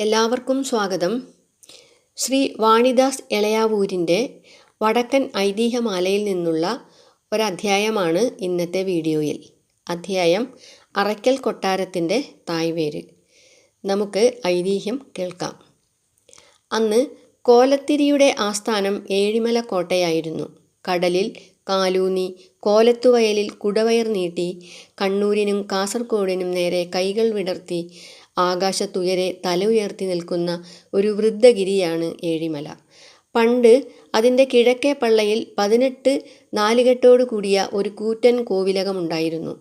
എല്ലാവർക്കും സ്വാഗതം. ശ്രീ വാണിദാസ് എളയാവൂരിന്റെ വടക്കൻ ഐതിഹ്യമാലയിൽ നിന്നുള്ള ഒരധ്യായമാണ് ഇന്നത്തെ വീഡിയോയിൽ. അധ്യായം അറയ്ക്കൽ കൊട്ടാരത്തിന്റെ തായ്വേര്. നമുക്ക് ഐതിഹ്യം കേൾക്കാം. അന്ന് കോലത്തിരിയുടെ ആസ്ഥാനം ഏഴിമല കോട്ടയായിരുന്നു. കടലിൽ കാലൂന്നി കോലത്തുവയലിൽ കുടവയർ നീട്ടി കണ്ണൂരിനും കാസർഗോഡിനും നേരെ കൈകൾ വിടർത്തി ആകാശത്തുയരെ തല ഉയർത്തി നിൽക്കുന്ന ഒരു വൃദ്ധഗിരിയാണ് ഏഴിമല. പണ്ട് അതിന്റെ കിഴക്കേ പള്ളയിൽ പതിനെട്ട് നാലുകെട്ടോടു കൂടിയ ഒരു കൂറ്റൻ കോവിലകമുണ്ടായിരുന്നു.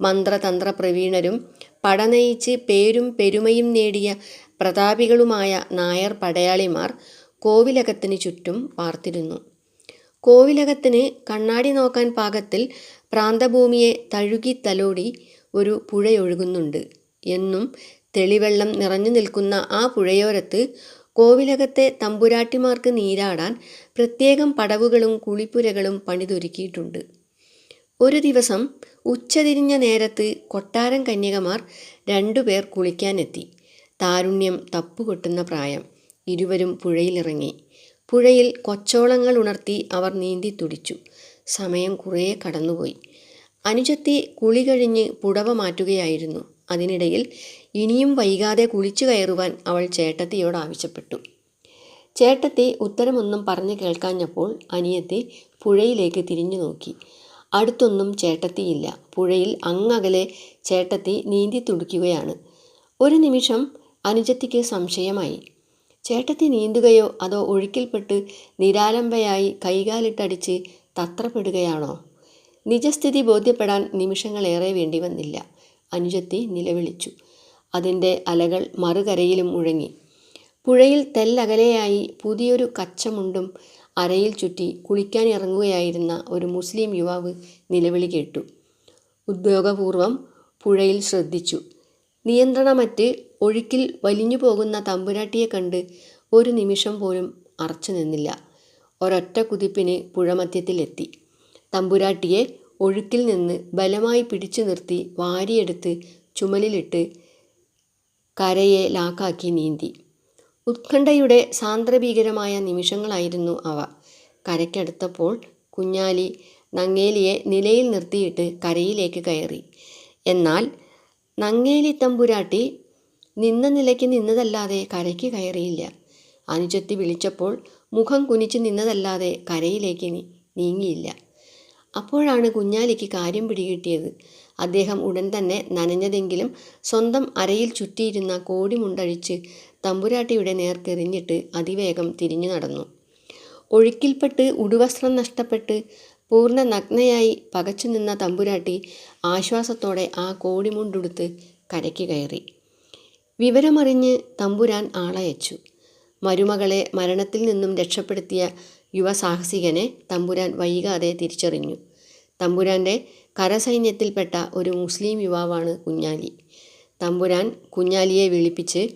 മന്ത്രതന്ത്ര പ്രവീണരും പടനയിച്ച് പേരും പെരുമയും നേടിയ പ്രതാപികളുമായ നായർ പടയാളിമാർ കോവിലകത്തിന് ചുറ്റും പാർത്തിരുന്നു. കോവിലകത്തിന് കണ്ണാടി നോക്കാൻ പാകത്തിൽ പ്രാന്തഭൂമിയെ തഴുകി തലോടി ഒരു പുഴയൊഴുകുന്നുണ്ട്. എന്നും തെളിവെള്ളം നിറഞ്ഞു നിൽക്കുന്ന ആ പുഴയോരത്ത് കോവിലകത്തെ തമ്പുരാട്ടിമാർക്ക് നീരാടാൻ പ്രത്യേകം പടവുകളും കുളിപ്പുരകളും പണിതൊരുക്കിയിട്ടുണ്ട്. ഒരു ദിവസം ഉച്ചതിരിഞ്ഞ നേരത്ത് കൊട്ടാരം കന്യകമാർ രണ്ടുപേർ കുളിക്കാനെത്തി. താരുണ്യം തപ്പുകൊട്ടുന്ന പ്രായം. ഇരുവരും പുഴയിലിറങ്ങി. പുഴയിൽ കൊച്ചോളങ്ങൾ ഉണർത്തി അവർ നീന്തി തുടിച്ചു. സമയം കുറേ കടന്നുപോയി. അനുജത്തി കുളി കഴിഞ്ഞ് പുടവ മാറ്റുകയായിരുന്നു. അതിനിടയിൽ ഇനിയും വൈകാതെ കുളിച്ചു കയറുവാൻ അവൾ ചേട്ടത്തിയോട് ആവശ്യപ്പെട്ടു. ചേട്ടത്തി ഉത്തരമൊന്നും പറഞ്ഞു കേൾക്കാഞ്ഞപ്പോൾ അനിയത്തി പുഴയിലേക്ക് തിരിഞ്ഞു നോക്കി. അടുത്തൊന്നും ചേട്ടത്തിയില്ല. പുഴയിൽ അങ്ങകലെ ചേട്ടത്തി നീന്തി തുടിക്കുകയാണ്. ഒരു നിമിഷം അനുജത്തിക്ക് സംശയമായി. ചേട്ടത്തി നീന്തുകയോ അതോ ഒഴുക്കിൽപ്പെട്ട് നിരാലംബയായി കൈകാലിട്ടടിച്ച് തത്രപ്പെടുകയാണോ? നിജസ്ഥിതി ബോധ്യപ്പെടാൻ നിമിഷങ്ങളേറെ വേണ്ടി വന്നില്ല അനുജത്തി നിലവിളിച്ചു. അതിന്റെ അലകൾ മറുകരയിലും മുഴങ്ങി. പുഴയിൽ തെല്ലകലെയായി പുതിയൊരു കച്ചമുണ്ടും അരയിൽ ചുറ്റി കുളിക്കാൻ കുളിക്കാനിറങ്ങുകയായിരുന്ന ഒരു മുസ്ലിം യുവാവ് നിലവിളി കേട്ടു. ഉദ്യോഗപൂർവം പുഴയിൽ ശ്രദ്ധിച്ചു. നിയന്ത്രണമറ്റ് ഒഴുക്കിൽ വലിഞ്ഞു പോകുന്ന തമ്പുരാട്ടിയെ കണ്ട് ഒരു നിമിഷം പോലും അറച്ചു നിന്നില്ല. ഒരൊറ്റ കുതിപ്പിന് പുഴമധ്യത്തിലെത്തി. തമ്പുരാട്ടിയെ ഒഴുക്കിൽ നിന്ന് ബലമായി പിടിച്ചു നിർത്തി വാരിയെടുത്ത് ചുമലിലിട്ട് കരയെ ലാക്കാക്കി നീന്തി. ഉത്കണ്ഠയുടെ സാന്ദ്രഭീകരമായ നിമിഷങ്ങളായിരുന്നു അവ. കരയ്ക്കടുത്തപ്പോൾ കുഞ്ഞാലി നങ്ങേലിയെ നിലയിൽ നിർത്തിയിട്ട് കരയിലേക്ക് കയറി. എന്നാൽ നങ്ങേലി തമ്പുരാട്ടി നിന്ന നിലയ്ക്ക് നിന്നതല്ലാതെ കരയ്ക്ക് കയറിയില്ല. അനുജത്തി വിളിച്ചപ്പോൾ മുഖം കുനിച്ച് നിന്നതല്ലാതെ കരയിലേക്ക് നീങ്ങിയില്ല. അപ്പോഴാണ് കുഞ്ഞാലിക്ക് കാര്യം പിടികിട്ടിയത്. അദ്ദേഹം ഉടൻ തന്നെ നനഞ്ഞതെങ്കിലും സ്വന്തം അരയിൽ ചുറ്റിയിരുന്ന കോടിമുണ്ടഴിച്ച് തമ്പുരാട്ടിയുടെ നേർക്കെറിഞ്ഞിട്ട് അതിവേഗം തിരിഞ്ഞു നടന്നു. ഒഴുക്കിൽപ്പെട്ട് ഉടുവസ്ത്രം നഷ്ടപ്പെട്ട് പൂർണ നഗ്നയായി പകച്ചു നിന്ന തമ്പുരാട്ടി ആശ്വാസത്തോടെ ആ കോടിമുണ്ടുടുത്ത് കരയ്ക്ക് കയറി. വിവരമറിഞ്ഞ് തമ്പുരാൻ ആളയച്ചു. മരുമകളെ മരണത്തിൽ നിന്നും രക്ഷപ്പെടുത്തിയ യുവസാഹസികനെ തമ്പുരാൻ വൈകാതെ തിരിച്ചറിഞ്ഞു. തമ്പുരാന്റെ കരസൈന്യത്തിൽപ്പെട്ട ഒരു മുസ്ലിം യുവാവാണ് കുഞ്ഞാലി. തമ്പുരാൻ കുഞ്ഞാലിയെ വിളിപ്പിച്ച്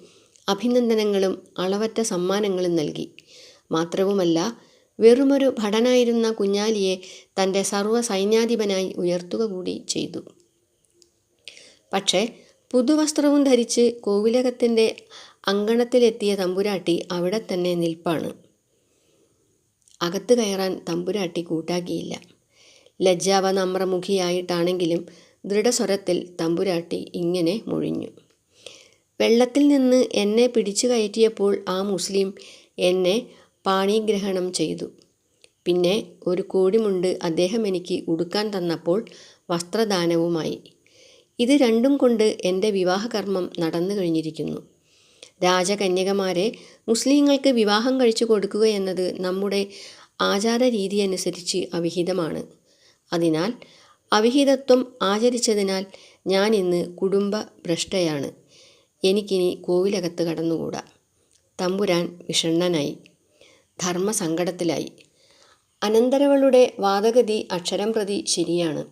അഭിനന്ദനങ്ങളും അളവറ്റ സമ്മാനങ്ങളും നൽകി. മാത്രവുമല്ല വെറുമൊരു ഭടനായിരുന്ന കുഞ്ഞാലിയെ തന്റെ സർവ സൈന്യാധിപനായി ഉയർത്തുക കൂടി ചെയ്തു. പക്ഷേ പുതുവസ്ത്രവും ധരിച്ച് കോവിലകത്തിന്റെ അങ്കണത്തിലെത്തിയ തമ്പുരാട്ടി അവിടെ തന്നെ നിൽപ്പാണ്. അകത്ത് കയറാൻ തമ്പുരാട്ടി കൂട്ടാക്കിയില്ല. ലജ്ജാവനമ്രമുഖിയായിട്ടാണെങ്കിലും ദൃഢസ്വരത്തിൽ തമ്പുരാട്ടി ഇങ്ങനെ മുഴിഞ്ഞു. വെള്ളത്തിൽ നിന്ന് എന്നെ പിടിച്ചു കയറ്റിയപ്പോൾ ആ മുസ്ലിം എന്നെ പാണിഗ്രഹണം ചെയ്തു. പിന്നെ ഒരു കോടിമുണ്ട് അദ്ദേഹം എനിക്ക് ഉടുക്കാൻ തന്നപ്പോൾ വസ്ത്രദാനവുമായി. ഇത് രണ്ടും കൊണ്ട് എന്റെ വിവാഹകർമ്മം നടന്നു കഴിഞ്ഞിരിക്കുന്നു. രാജകന്യകമാരെ മുസ്ലിങ്ങൾക്ക് വിവാഹം കഴിച്ചു കൊടുക്കുക എന്നത് നമ്മുടെ ആചാര രീതി അനുസരിച്ച് അവിഹിതമാണ്. അതിനാൽ അവിഹിതത്വം ആചരിച്ചതിനാൽ ഞാൻ ഇന്ന് കുടുംബ ഭ്രഷ്ടയാണ് എനിക്കിനി കോവിലകത്ത് കടന്നുകൂടാ. തമ്പുരാൻ വിഷണ്ണനായി. ധർമ്മസങ്കടത്തിലായി. അനന്തരവളുടെ വാദഗതി അക്ഷരം പ്രതി ശരിയാണ്.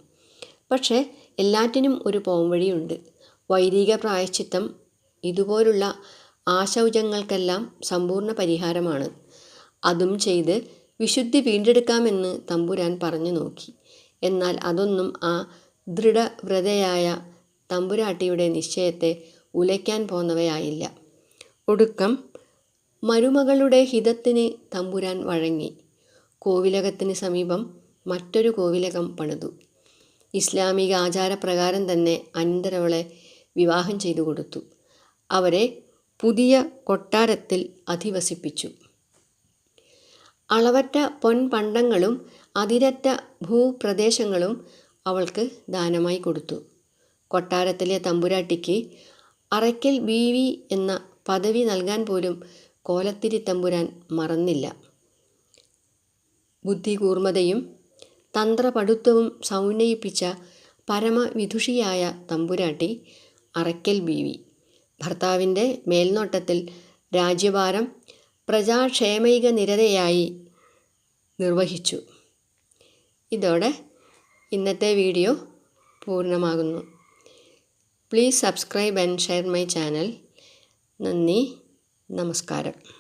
പക്ഷേ എല്ലാറ്റിനും ഒരു പോംവഴിയുണ്ട്. വൈദിക പ്രായശ്ചിത്തം ഇതുപോലുള്ള ആശൗചങ്ങൾക്കെല്ലാം സമ്പൂർണ പരിഹാരമാണ്. അതും ചെയ്ത് വിശുദ്ധി വീണ്ടെടുക്കാമെന്ന് തമ്പുരാൻ പറഞ്ഞു നോക്കി. എന്നാൽ അതൊന്നും ആ ദൃഢവ്രതയായ തമ്പുരാട്ടിയുടെ നിശ്ചയത്തെ ഉലയ്ക്കാൻ പോന്നവയായില്ല. ഒടുക്കം മരുമകളുടെ ഹിതത്തിന് തമ്പുരാൻ വഴങ്ങി. കോവിലകത്തിന് സമീപം മറ്റൊരു കോവിലകം പണിതു. ഇസ്ലാമിക ആചാരപ്രകാരം തന്നെ അനന്തരവളെ വിവാഹം ചെയ്തു കൊടുത്തു. അവരെ പുതിയ കൊട്ടാരത്തിൽ അധിവസിപ്പിച്ചു. അളവറ്റ പൊൻപണ്ടങ്ങളും അതിരറ്റ ഭൂപ്രദേശങ്ങളും അവൾക്ക് ദാനമായി കൊടുത്തു. കൊട്ടാരത്തിലെ തമ്പുരാട്ടിക്ക് അറയ്ക്കൽ ബീവി എന്ന പദവി നൽകാൻ പോലും കോലത്തിരി തമ്പുരാൻ മറന്നില്ല. ബുദ്ധികൂർമ്മതയും തന്ത്രപടുത്വവും സൗന്നയിപ്പിച്ച പരമവിധുഷിയായ തമ്പുരാട്ടി അറയ്ക്കൽ ബീവി ഭർത്താവിന്റെ മേൽനോട്ടത്തിൽ രാജ്യഭാരം പ്രജാക്ഷേമൈക നിരതയായി നിർവഹിച്ചു. ഇതോടെ ഇന്നത്തെ video പൂർണമാകുന്നു. Please subscribe and share my channel. നന്ദി. നമസ്കാരം.